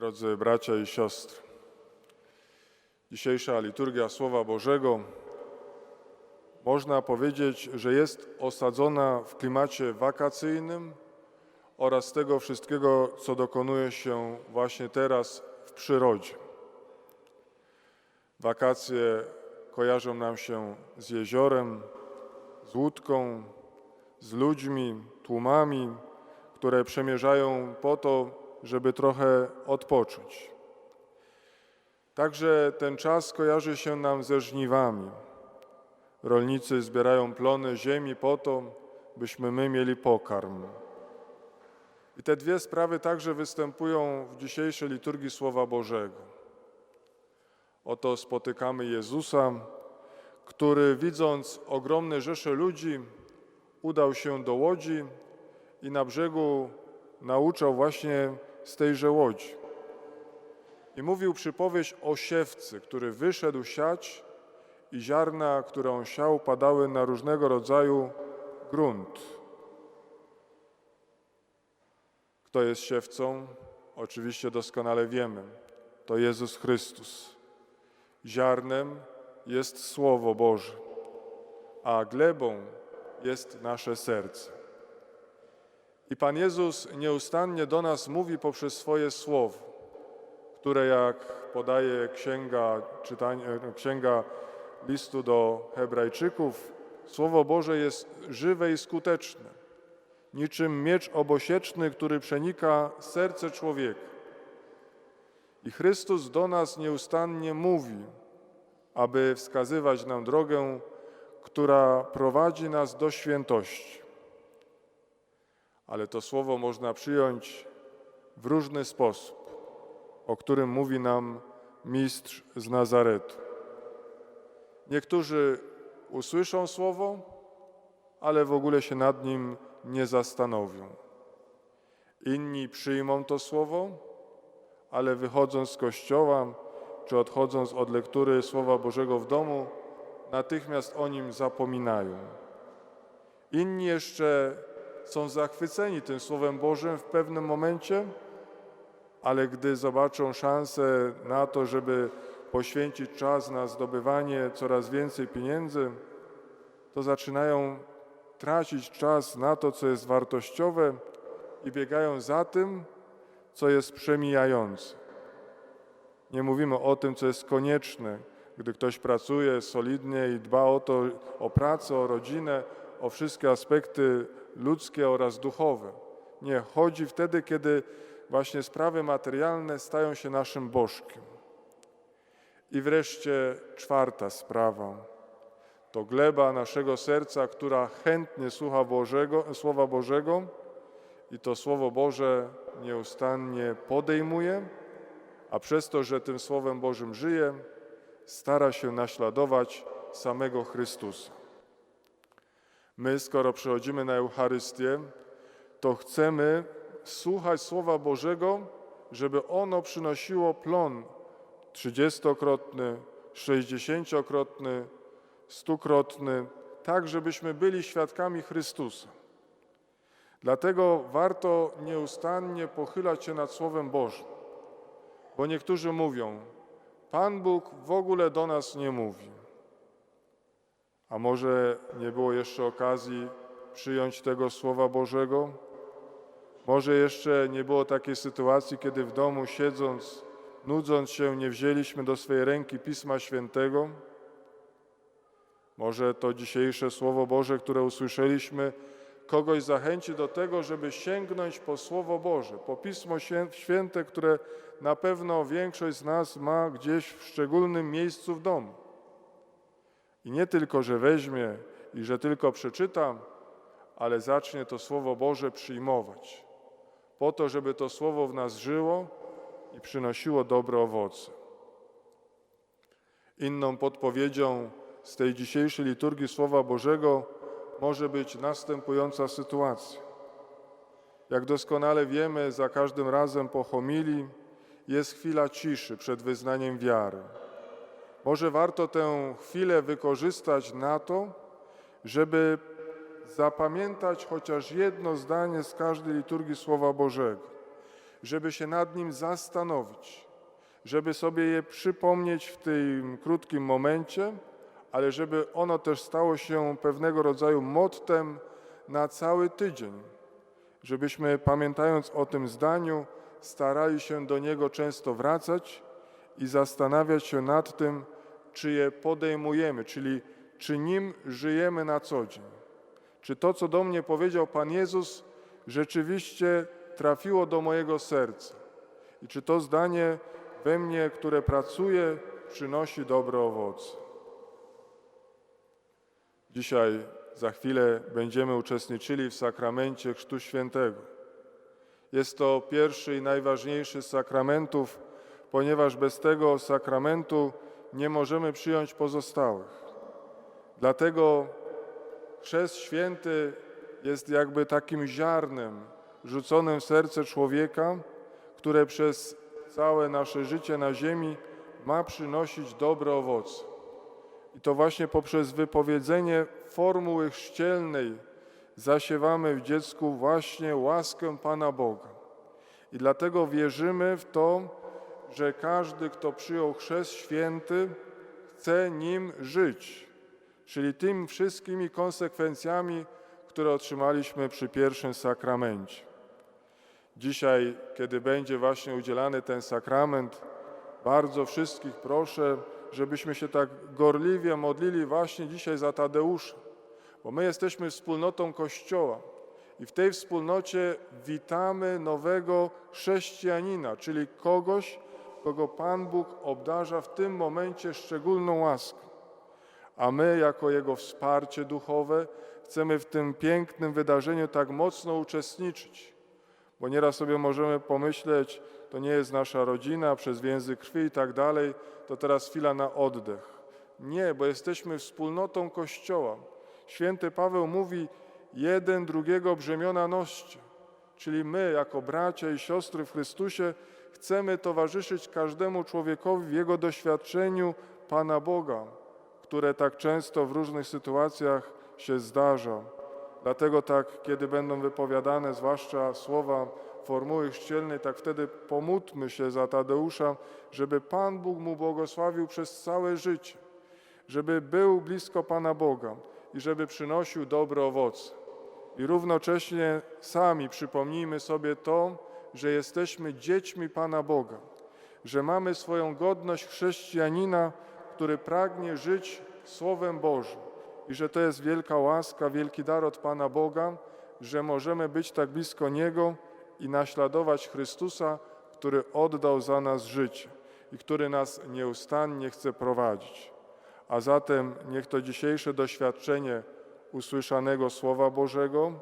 Drodzy bracia i siostry, dzisiejsza liturgia Słowa Bożego można powiedzieć, że jest osadzona w klimacie wakacyjnym oraz tego wszystkiego, co dokonuje się właśnie teraz w przyrodzie. Wakacje kojarzą nam się z jeziorem, z łódką, z ludźmi, tłumami, które przemierzają po to, żeby trochę odpocząć. Także ten czas kojarzy się nam ze żniwami. Rolnicy zbierają plony ziemi po to, byśmy my mieli pokarm. I te dwie sprawy także występują w dzisiejszej liturgii Słowa Bożego. Oto spotykamy Jezusa, który widząc ogromne rzesze ludzi, udał się do łodzi i na brzegu nauczał właśnie z tejże łodzi. I mówił przypowieść o siewcy, który wyszedł siać i ziarna, które on siał, padały na różnego rodzaju grunt. Kto jest siewcą? Oczywiście doskonale wiemy. To Jezus Chrystus. Ziarnem jest Słowo Boże, a glebą jest nasze serce. I Pan Jezus nieustannie do nas mówi poprzez swoje słowo, które jak podaje księga, czytania, księga listu do Hebrajczyków, Słowo Boże jest żywe i skuteczne, niczym miecz obosieczny, który przenika serce człowieka. I Chrystus do nas nieustannie mówi, aby wskazywać nam drogę, która prowadzi nas do świętości. Ale to słowo można przyjąć w różny sposób, o którym mówi nam mistrz z Nazaretu. Niektórzy usłyszą słowo, ale w ogóle się nad nim nie zastanowią. Inni przyjmą to słowo, ale wychodząc z kościoła czy odchodząc od lektury Słowa Bożego w domu, natychmiast o nim zapominają. Inni jeszcze są zachwyceni tym Słowem Bożym w pewnym momencie, ale gdy zobaczą szansę na to, żeby poświęcić czas na zdobywanie coraz więcej pieniędzy, to zaczynają tracić czas na to, co jest wartościowe i biegają za tym, co jest przemijające. Nie mówimy o tym, co jest konieczne, gdy ktoś pracuje solidnie i dba o to, o pracę, o rodzinę, o wszystkie aspekty ludzkie oraz duchowe. Nie, chodzi wtedy, kiedy właśnie sprawy materialne stają się naszym bożkiem. I wreszcie czwarta sprawa. To gleba naszego serca, która chętnie słucha Bożego, Słowa Bożego i to Słowo Boże nieustannie podejmuje, a przez to, że tym Słowem Bożym żyje, stara się naśladować samego Chrystusa. My, skoro przychodzimy na Eucharystię, to chcemy słuchać Słowa Bożego, żeby ono przynosiło plon trzydziestokrotny, sześćdziesięciokrotny, stukrotny, tak żebyśmy byli świadkami Chrystusa. Dlatego warto nieustannie pochylać się nad Słowem Bożym, bo niektórzy mówią, Pan Bóg w ogóle do nas nie mówi. A może nie było jeszcze okazji przyjąć tego Słowa Bożego? Może jeszcze nie było takiej sytuacji, kiedy w domu siedząc, nudząc się, nie wzięliśmy do swojej ręki Pisma Świętego? Może to dzisiejsze Słowo Boże, które usłyszeliśmy, kogoś zachęci do tego, żeby sięgnąć po Słowo Boże, po Pismo Święte, które na pewno większość z nas ma gdzieś w szczególnym miejscu w domu. I nie tylko, że weźmie i że tylko przeczyta, ale zacznie to Słowo Boże przyjmować, po to, żeby to Słowo w nas żyło i przynosiło dobre owoce. Inną podpowiedzią z tej dzisiejszej liturgii Słowa Bożego może być następująca sytuacja. Jak doskonale wiemy, za każdym razem po homilii jest chwila ciszy przed wyznaniem wiary. Może warto tę chwilę wykorzystać na to, żeby zapamiętać chociaż jedno zdanie z każdej liturgii Słowa Bożego, żeby się nad nim zastanowić, żeby sobie je przypomnieć w tym krótkim momencie, ale żeby ono też stało się pewnego rodzaju mottem na cały tydzień, żebyśmy pamiętając o tym zdaniu, starali się do niego często wracać i zastanawiać się nad tym, czy je podejmujemy, czyli czy nim żyjemy na co dzień. Czy to, co do mnie powiedział Pan Jezus, rzeczywiście trafiło do mojego serca? I czy to zdanie we mnie, które pracuje, przynosi dobre owoce? Dzisiaj, za chwilę, będziemy uczestniczyli w sakramencie Chrztu Świętego. Jest to pierwszy i najważniejszy z sakramentów, ponieważ bez tego sakramentu nie możemy przyjąć pozostałych. Dlatego chrzest święty jest jakby takim ziarnem rzuconym w serce człowieka, które przez całe nasze życie na ziemi ma przynosić dobre owoce. I to właśnie poprzez wypowiedzenie formuły chrzcielnej zasiewamy w dziecku właśnie łaskę Pana Boga. I dlatego wierzymy w to, że każdy, kto przyjął chrzest święty, chce nim żyć, czyli tym wszystkimi konsekwencjami, które otrzymaliśmy przy pierwszym sakramencie. Dzisiaj, kiedy będzie właśnie udzielany ten sakrament, bardzo wszystkich proszę, żebyśmy się tak gorliwie modlili właśnie dzisiaj za Tadeusza, bo my jesteśmy wspólnotą Kościoła i w tej wspólnocie witamy nowego chrześcijanina, czyli kogoś, kogo Pan Bóg obdarza w tym momencie szczególną łaską. A my, jako Jego wsparcie duchowe, chcemy w tym pięknym wydarzeniu tak mocno uczestniczyć, bo nieraz sobie możemy pomyśleć, to nie jest nasza rodzina, przez więzy krwi i tak dalej, to teraz chwila na oddech. Nie, bo jesteśmy wspólnotą Kościoła. Święty Paweł mówi, jeden drugiego brzemiona noście, czyli my, jako bracia i siostry w Chrystusie, chcemy towarzyszyć każdemu człowiekowi w jego doświadczeniu Pana Boga, które tak często w różnych sytuacjach się zdarza. Dlatego tak, kiedy będą wypowiadane, zwłaszcza słowa formuły chrzcielnej, tak wtedy pomódlmy się za Tadeusza, żeby Pan Bóg mu błogosławił przez całe życie, żeby był blisko Pana Boga i żeby przynosił dobre owoce. I równocześnie sami przypomnijmy sobie to, że jesteśmy dziećmi Pana Boga, że mamy swoją godność chrześcijanina, który pragnie żyć Słowem Bożym i że to jest wielka łaska, wielki dar od Pana Boga, że możemy być tak blisko Niego i naśladować Chrystusa, który oddał za nas życie i który nas nieustannie chce prowadzić. A zatem niech to dzisiejsze doświadczenie usłyszanego Słowa Bożego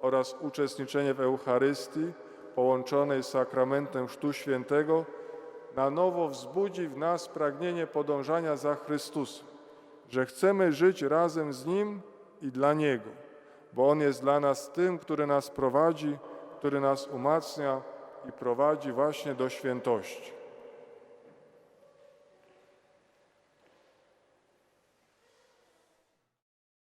oraz uczestniczenie w Eucharystii połączonej z sakramentem Chrztu Świętego na nowo wzbudzi w nas pragnienie podążania za Chrystusem, że chcemy żyć razem z Nim i dla Niego, bo On jest dla nas tym, który nas prowadzi, który nas umacnia i prowadzi właśnie do świętości.